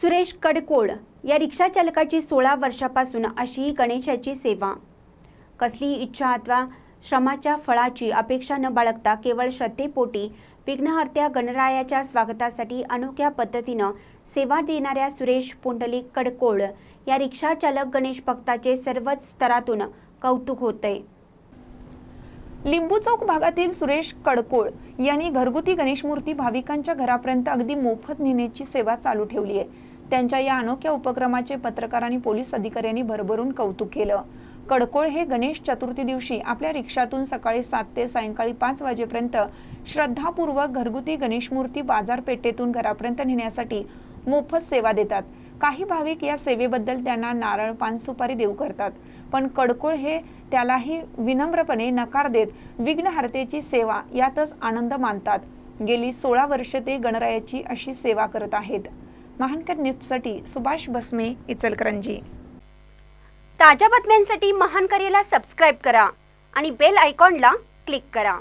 सुरेश कडकोळ या रिक्षा चालकाची सोळा वर्षापासून अशी गणेशाची सेवा. कसली इच्छा अथवा श्रमाच्या फळाची अपेक्षा न बाळगता केवळ श्रद्धेपोटी विघ्नहर्त्या गणरायाच्या स्वागतासाठी अनोख्या पद्धतीनं सेवा देणाऱ्या सुरेश पुंडलिक कडकोळ या रिक्षा चालक गणेश भक्ताचे सर्वच स्तरातून कौतुक होतंय. लिंबू चौक भागातील सुरेश कडकोळ यांनी घरगुती गणेश मूर्ती भाविकांच्या घरापर्यंत अगदी मोफत नेण्याची सेवा चालू ठेवली आहे. त्यांच्या या अनोख्या उपक्रमाचे पत्रकार आणि पोलीस अधिकाऱ्यांनी भरभरून कौतुक केलं. कडकोळ हे गणेश चतुर्थी दिवशी आपल्या रिक्षातून सकाळी सात ते सायंकाळी पाच वाजेपर्यंत श्रद्धापूर्वक घरगुती गणेश मूर्ती बाजारपेठेतून घरापर्यंत नेण्यासाठी मोफत सेवा देतात. काही भाविक या सेवेबद्दल त्यांना नारळ पान सुपारी देऊ करतात. पण कडकोळ हे त्यालाही विनम्रपणे नकार देत विघ्नहर्तेची सेवा यातच आनंद मानतात. गेली सोळा वर्ष ते गणरायाची अशी सेवा करत आहेत. महानकर न्यूजसाठी सुभाष बसमे इचलकरंजी. ताज्या बातम्यांसाठी महानकरेला सबस्क्राईब करा आणि बेल आयकॉनला क्लिक करा.